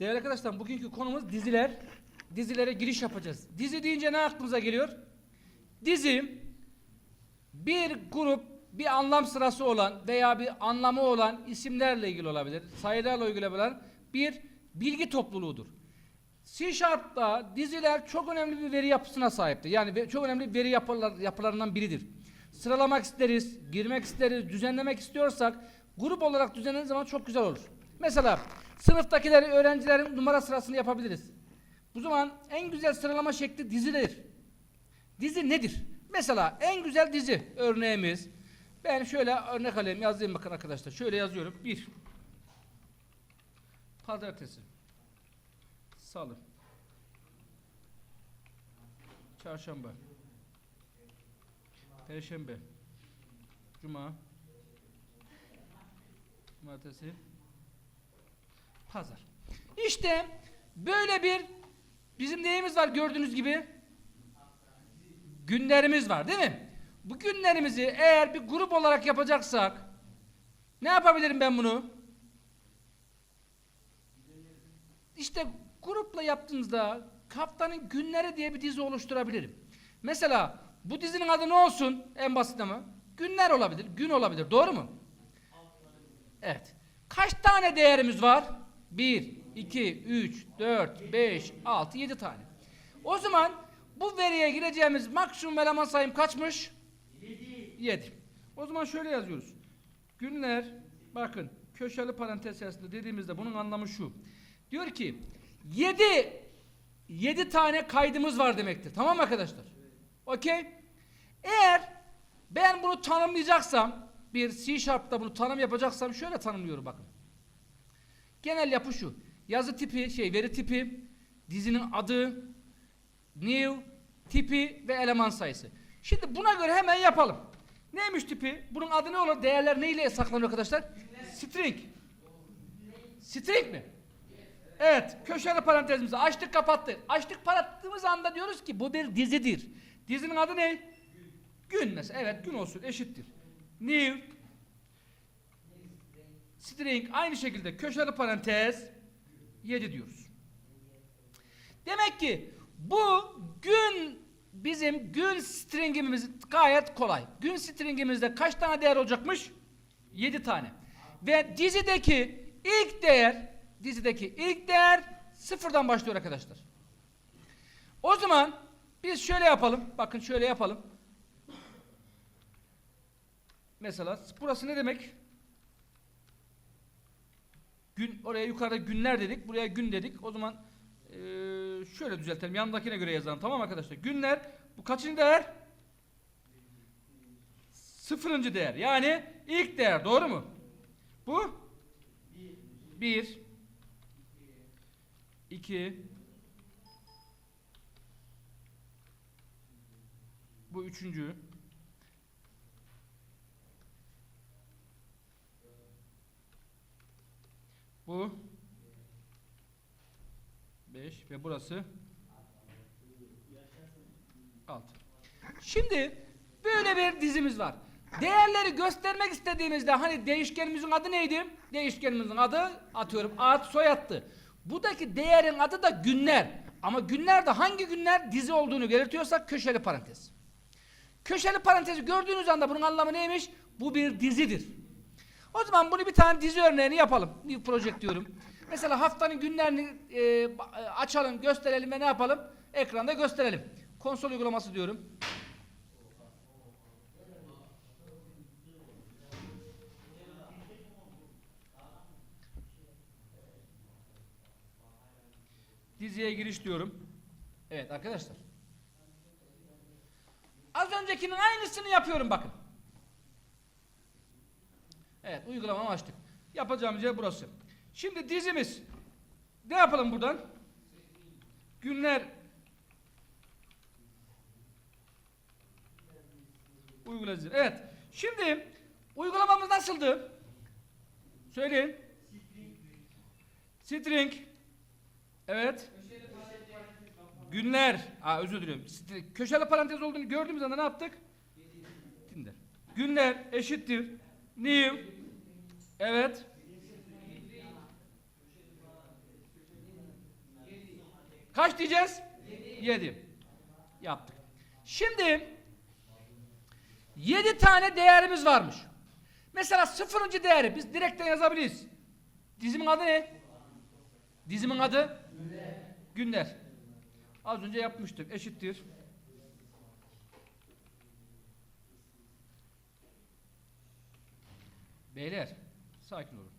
Değerli arkadaşlar bugünkü konumuz diziler. Dizilere giriş yapacağız. Dizi deyince ne aklımıza geliyor? Dizi bir grup bir anlam sırası olan veya bir anlamı olan isimlerle ilgili olabilir, sayılarla ilgili olan bir bilgi topluluğudur. C Sharp'ta diziler çok önemli bir veri yapısına sahiptir. Yani çok önemli bir veri yapılar, yapılarından biridir. Sıralamak isteriz, girmek isteriz, düzenlemek istiyorsak grup olarak düzenlediğiniz zaman çok güzel olur. Mesela sınıftakileri, öğrencilerin numara sırasını yapabiliriz. Bu zaman en güzel sıralama şekli dizidir. Dizi nedir? Mesela en güzel dizi örneğimiz. Ben şöyle örnek alayım yazayım bakın arkadaşlar. Şöyle yazıyorum. Bir. Pazartesi. Salı. Çarşamba. Perşembe. Cuma. Cumartesi. Pazar. İşte böyle bir bizim neyimiz var gördüğünüz gibi günlerimiz var değil mi? Bu günlerimizi eğer bir grup olarak yapacaksak ne yapabilirim ben bunu? İşte grupla yaptığınızda haftanın günleri diye bir dizi oluşturabilirim. Mesela bu dizinin adı ne olsun en basit ama? Günler olabilir, gün olabilir. Doğru mu? Evet. Kaç tane değerimiz var? 1, 2, 3, 4, 5, 6, 7 tane. O zaman bu veriye gireceğimiz maksimum eleman sayım kaçmış? 7. 7. O zaman şöyle yazıyoruz. Günler, bakın köşeli parantez içerisinde dediğimizde bunun anlamı şu. Diyor ki 7 7 tane kaydımız var demektir. Tamam arkadaşlar? Okey? Eğer ben bunu tanımlayacaksam bir C Sharp'ta bunu tanım yapacaksam şöyle tanımlıyorum bakın. Genel yapı şu. Yazı tipi, şey veri tipi, dizinin adı, new, tipi ve eleman sayısı. Şimdi buna göre hemen yapalım. Neymiş tipi? Bunun adı ne olur? Değerler neyle saklanıyor arkadaşlar? String. String mi? Evet, köşeli parantezimizi açtık kapattık. Açtık kapattığımız anda diyoruz ki bu bir dizidir. Dizinin adı ne? Gün mesela. Evet, gün olsun eşittir. New string aynı şekilde köşeli parantez 7 diyoruz. Demek ki bu gün bizim gün stringimiz gayet kolay. Gün stringimizde kaç tane değer olacakmış? 7 tane. Ve dizideki ilk değer dizideki ilk değer sıfırdan başlıyor arkadaşlar. O zaman biz şöyle yapalım. Bakın şöyle yapalım. Mesela burası ne demek? Gün oraya yukarıda günler dedik. Buraya gün dedik. O zaman eee, şöyle düzeltelim. Yanındakine göre yazalım. Tamam arkadaşlar? Günler bu kaçıncı değer? Sıfırıncı değer. Yani ilk değer. Doğru mu? Bu? Bir. İki. Bu üçüncü. Bu 5 ve burası 6. Şimdi böyle bir dizimiz var. Değerleri göstermek istediğimizde hani değişkenimizin adı neydi? Değişkenimizin adı atıyorum ad soyattı. Buradaki değerin adı da günler. Ama günlerde hangi günler dizi olduğunu belirtiyorsak köşeli parantez. Köşeli parantezi gördüğünüz anda bunun anlamı neymiş? Bu bir dizidir. O zaman bunu bir tane dizi örneğini yapalım. Bir proje diyorum. Mesela haftanın günlerini e, e, açalım, gösterelim ve ne yapalım? Ekranda gösterelim. Konsol uygulaması diyorum. Diziye giriş diyorum. Evet arkadaşlar. Az öncekinin aynısını yapıyorum bakın. Evet uygulamamı açtık. Yapacağımız yer burası. Şimdi dizimiz. Ne yapalım buradan? Günler uygulayacağız. Evet. Şimdi uygulamamız nasıldı? Söyleyin. String. Evet. Günler. Aa, özür diliyorum. Köşeli parantez olduğunu gördüğümüz anda ne yaptık? Günler eşittir. New. Evet. Kaç diyeceğiz? 7. Yaptık. Şimdi 7 tane değerimiz varmış. Mesela sıfırıncı değeri biz direkten yazabiliriz. Dizimin adı ne? Dizimin adı? Günler. Az önce yapmıştık. Eşittir. Beyler sakin olun.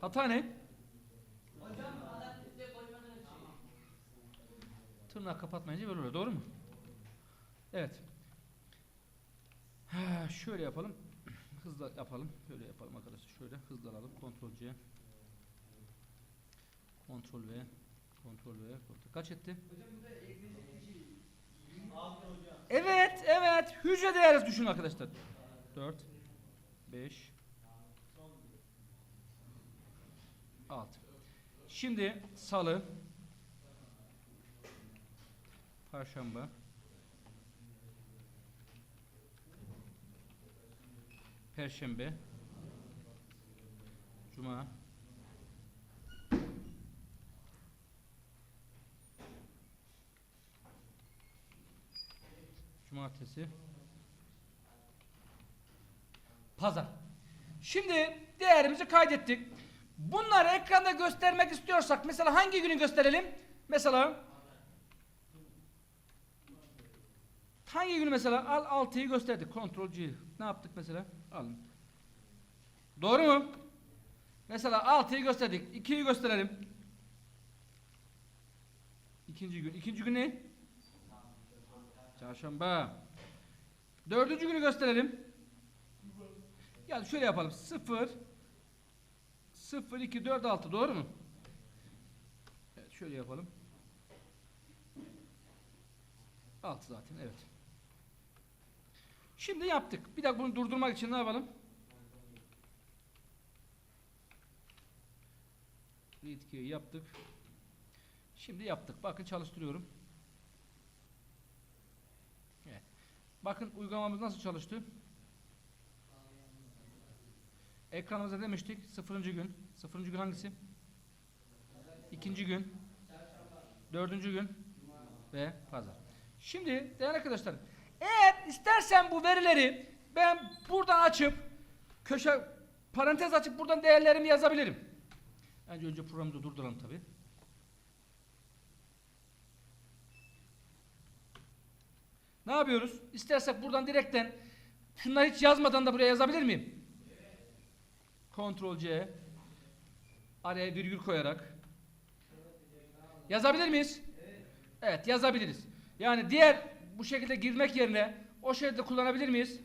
Hata ne? Tırnak kapatmayınca böyle oluyor. Doğru mu? Evet. Ha, şöyle yapalım. Hızla yapalım. Şöyle yapalım arkadaşlar. Şöyle hızlı alalım. Kontrol C. Kontrol V. Kontrol V. Kontrol. Kaç etti? Evet, evet. Hücre değeri düşün arkadaşlar. 4 5 6 Şimdi salı Perşembe Perşembe Cuma Cumartesi Pazar Şimdi değerimizi kaydettik. Bunları ekranda göstermek istiyorsak mesela hangi günü gösterelim? Mesela hangi günü mesela al 6'yı gösterdik. Ctrl G. Ne yaptık mesela? Alın. Doğru mu? Mesela 6'yı gösterdik. 2'yi gösterelim. İkinci gün. İkinci gün ne? Çarşamba. Dördüncü günü gösterelim. Yani şöyle yapalım. 0 0 2 4 6 doğru mu? Evet şöyle yapalım. 6 zaten evet. Şimdi yaptık. Bir dakika bunu durdurmak için ne yapalım? Read yaptık. Şimdi yaptık. Bakın çalıştırıyorum. Evet. Bakın uygulamamız nasıl çalıştı? Ekranımıza demiştik sıfırıncı gün. Sıfırıncı gün hangisi? İkinci gün. Dördüncü gün. Ve pazar. Şimdi değerli arkadaşlar eğer istersen bu verileri ben buradan açıp köşe parantez açıp buradan değerlerimi yazabilirim. Önce önce programı da durduralım tabi. Ne yapıyoruz? İstersek buradan direkten şunları hiç yazmadan da buraya yazabilir miyim? Ctrl C araya virgül koyarak yazabilir miyiz? Evet yazabiliriz. Yani diğer bu şekilde girmek yerine o şekilde kullanabilir miyiz?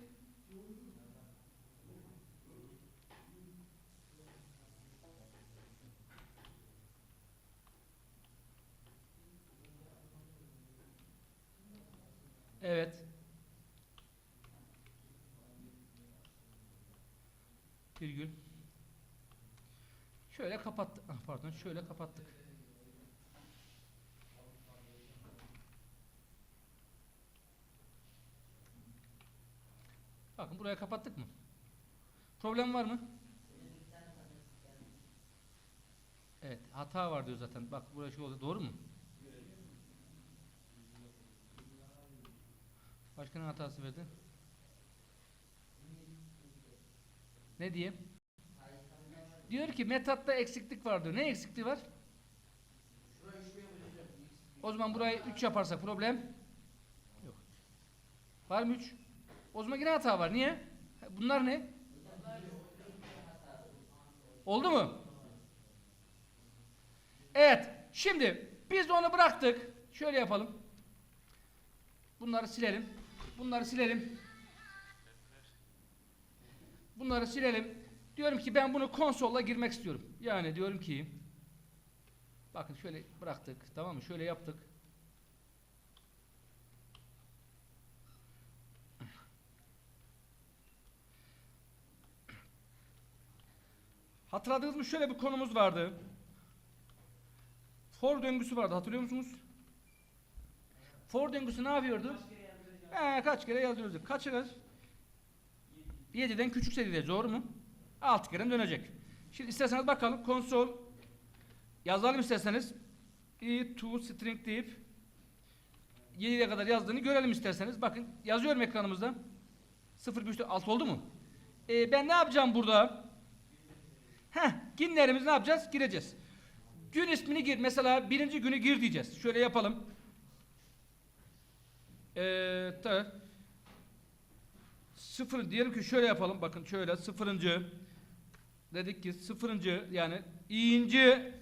Evet. Virgül. Şöyle kapattık. Ah, pardon, şöyle kapattık. Bakın buraya kapattık mı? Problem var mı? Evet, hata var diyor zaten. Bak buraya şu oldu. Doğru mu? Başka ne hatası verdi? Ne diyeyim? Diyor ki metatta eksiklik var diyor. Ne eksikliği var? O zaman burayı 3 yaparsak problem yok. Var mı 3? O zaman yine hata var. Niye? Bunlar ne? Oldu mu? Evet. Şimdi biz onu bıraktık. Şöyle yapalım. Bunları silelim. Bunları silelim. Bunları silelim. Diyorum ki ben bunu konsolla girmek istiyorum. Yani diyorum ki bakın şöyle bıraktık. Tamam mı? Şöyle yaptık. Hatırladınız mı? Şöyle bir konumuz vardı. For döngüsü vardı. Hatırlıyor musunuz? For döngüsü ne yapıyordu? He, kaç kere yazıyorduk. Kaç kere? 7'den küçükse diyeceğiz. Doğru mu? 6 kere dönecek. Şimdi isterseniz bakalım. Konsol yazalım isterseniz. i to string deyip 7'ye kadar yazdığını görelim isterseniz. Bakın yazıyorum ekranımızda. 0 güçlü 6 oldu mu? Ee, ben ne yapacağım burada? Heh, günlerimizi ne yapacağız? Gireceğiz. Gün ismini gir. Mesela birinci günü gir diyeceğiz. Şöyle yapalım. Ee, sıfır diyelim ki şöyle yapalım. Bakın şöyle sıfırıncı dedik ki sıfırıncı yani iyinci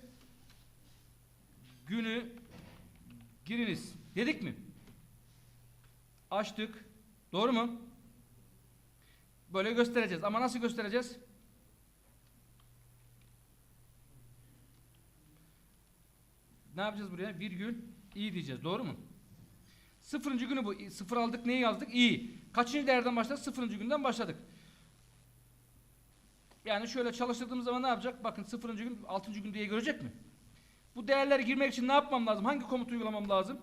günü giriniz dedik mi? Açtık. Doğru mu? Böyle göstereceğiz. Ama nasıl göstereceğiz? Ne yapacağız buraya? Virgül i diyeceğiz. Doğru mu? Sıfırıncı günü bu. Sıfır aldık neyi yazdık? i. Kaçıncı değerden başladık? Sıfırıncı günden başladık. Yani şöyle çalıştırdığımız zaman ne yapacak? Bakın sıfırıncı gün, altıncı gün diye görecek mi? Bu değerleri girmek için ne yapmam lazım? Hangi komutu uygulamam lazım?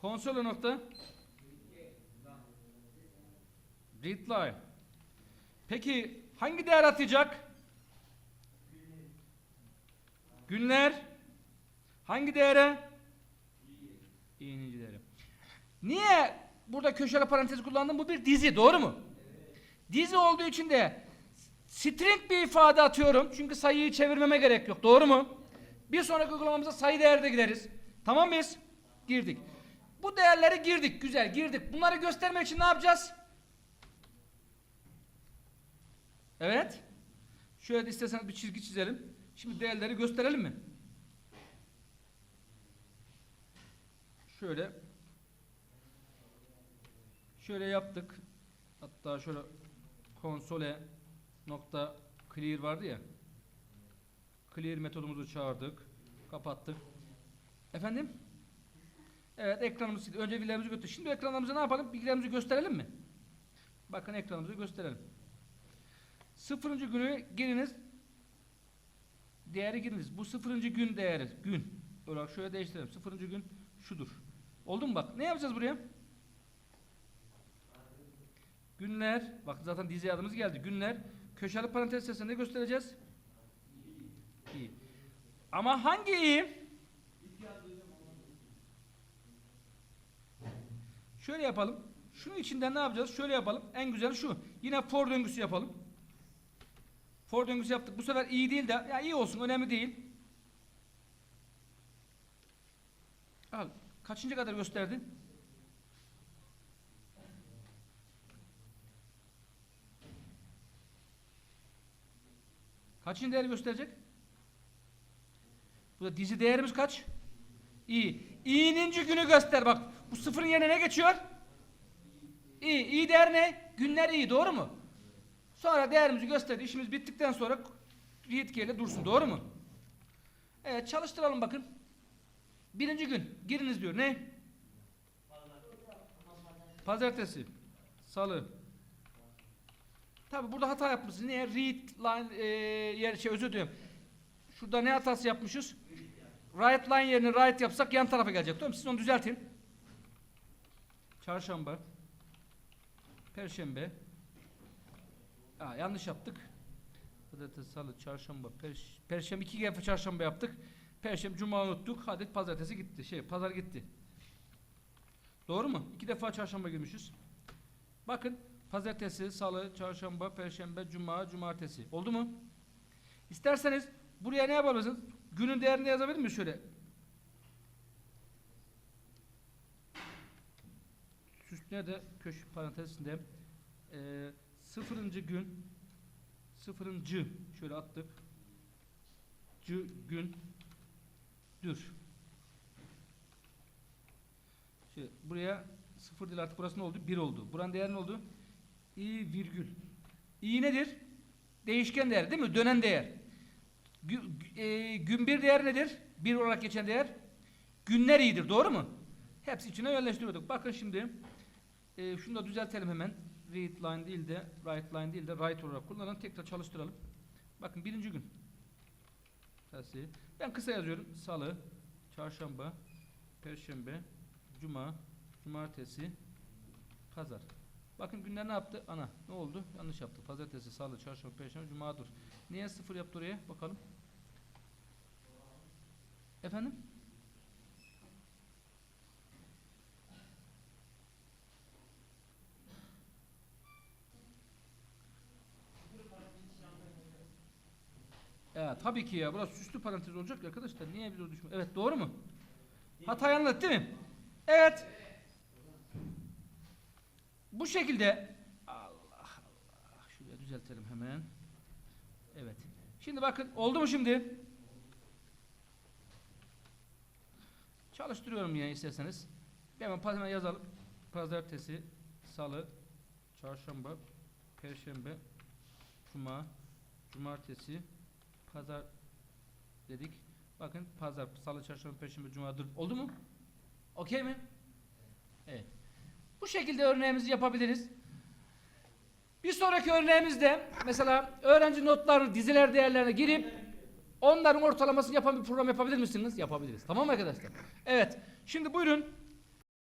Konsole nokta readline. Peki hangi değer atacak? Günler hangi değere? İğneci değere. Niye burada köşeli parantez kullandım? Bu bir dizi, doğru mu? Dizi olduğu için de string bir ifade atıyorum. Çünkü sayıyı çevirmeme gerek yok. Doğru mu? Bir sonraki uygulamamıza sayı değerde gideriz. Tamam mıyız? Girdik. Bu değerleri girdik. Güzel girdik. Bunları göstermek için ne yapacağız? Evet. Şöyle isterseniz bir çizgi çizelim. Şimdi değerleri gösterelim mi? Şöyle şöyle yaptık. Hatta şöyle konsole nokta clear vardı ya. Clear metodumuzu çağırdık. Kapattık. Efendim? Evet ekranımızı sildi. Önce bilgilerimizi götür. Şimdi ekranlarımıza ne yapalım? Bilgilerimizi gösterelim mi? Bakın ekranımızı gösterelim. Sıfırıncı günü giriniz. Değeri giriniz. Bu sıfırıncı gün değeri. Gün. Olarak şöyle değiştirelim. Sıfırıncı gün şudur. Oldu mu bak? Ne yapacağız buraya? Günler. Bak zaten dizi adımız geldi. Günler. Köşeli parantez sesinde göstereceğiz. İyi. Ama hangi iyi? Şöyle yapalım. Şunun içinden ne yapacağız? Şöyle yapalım. En güzeli şu. Yine for döngüsü yapalım. For döngüsü yaptık. Bu sefer iyi değil de ya iyi olsun önemli değil. Al. Kaçıncı kadar gösterdi? Kaçıncı değeri gösterecek? Burada dizi değerimiz kaç? İyi. İyininci günü göster bak. Bu sıfırın yerine ne geçiyor? İyi. İyi değer ne? Günler iyi doğru mu? Sonra değerimizi gösterdi. İşimiz bittikten sonra ile dursun. Doğru mu? Evet çalıştıralım bakın. Birinci gün. Giriniz diyor. Ne? Pazartesi. Salı. Tabi burada hata yapmışız. Niye? Read line e, yer şey özür diliyorum. Şurada ne hatası yapmışız? Right line yerine right yapsak yan tarafa gelecek. Tamam mı? Siz onu düzeltin. Çarşamba. Perşembe. Aa, yanlış yaptık. Pazartesi, salı, çarşamba, perş perşembe iki kere çarşamba yaptık. Perşembe, cuma unuttuk. Hadi pazartesi gitti. Şey, pazar gitti. Doğru mu? İki defa çarşamba girmişiz. Bakın pazartesi, salı, çarşamba, perşembe, cuma, cumartesi. Oldu mu? İsterseniz buraya ne yapabilirsiniz? Günün değerini yazabilir miyiz şöyle? Süs nerede? Köşe parantezinde. Ee, sıfırıncı gün sıfırıncı şöyle attık. Cı gün dür. Şimdi buraya sıfır değil artık burası ne oldu? Bir oldu. Buranın değeri ne oldu? İ virgül. i nedir? Değişken değer değil mi? Dönen değer. Gü, e, gün bir değer nedir? Bir olarak geçen değer. Günler iyidir. Doğru mu? Hepsi içine yerleştiriyorduk. Bakın şimdi e, şunu da düzeltelim hemen. Read line değil de right line değil de right olarak kullanalım. Tekrar çalıştıralım. Bakın birinci gün. Tersi. Ben kısa yazıyorum. Salı, çarşamba, perşembe, cuma, cumartesi, pazar. Bakın günler ne yaptı? Ana ne oldu? Yanlış yaptı. Pazartesi, salı, çarşamba, perşembe, cuma dur. Niye sıfır yaptı oraya? Bakalım. Efendim? Ya tabii ki ya. Burası süslü parantez olacak arkadaşlar. Niye biz o düşme? Evet doğru mu? Hatayı anladık değil mi? Evet. Bu şekilde Allah Allah. Şuraya düzeltelim hemen. Evet. Şimdi bakın oldu mu şimdi? Çalıştırıyorum yine isterseniz. Hemen hemen yazalım. Pazartesi, salı, çarşamba, perşembe, cuma, cumartesi, pazar dedik. Bakın pazar, salı, çarşamba, perşembe, cuma. Oldu mu? Okey mi? Evet. Bu şekilde örneğimizi yapabiliriz. Bir sonraki örneğimizde mesela öğrenci notları diziler değerlerine girip onların ortalamasını yapan bir program yapabilir misiniz? Yapabiliriz. Tamam mı arkadaşlar? Evet. Şimdi buyurun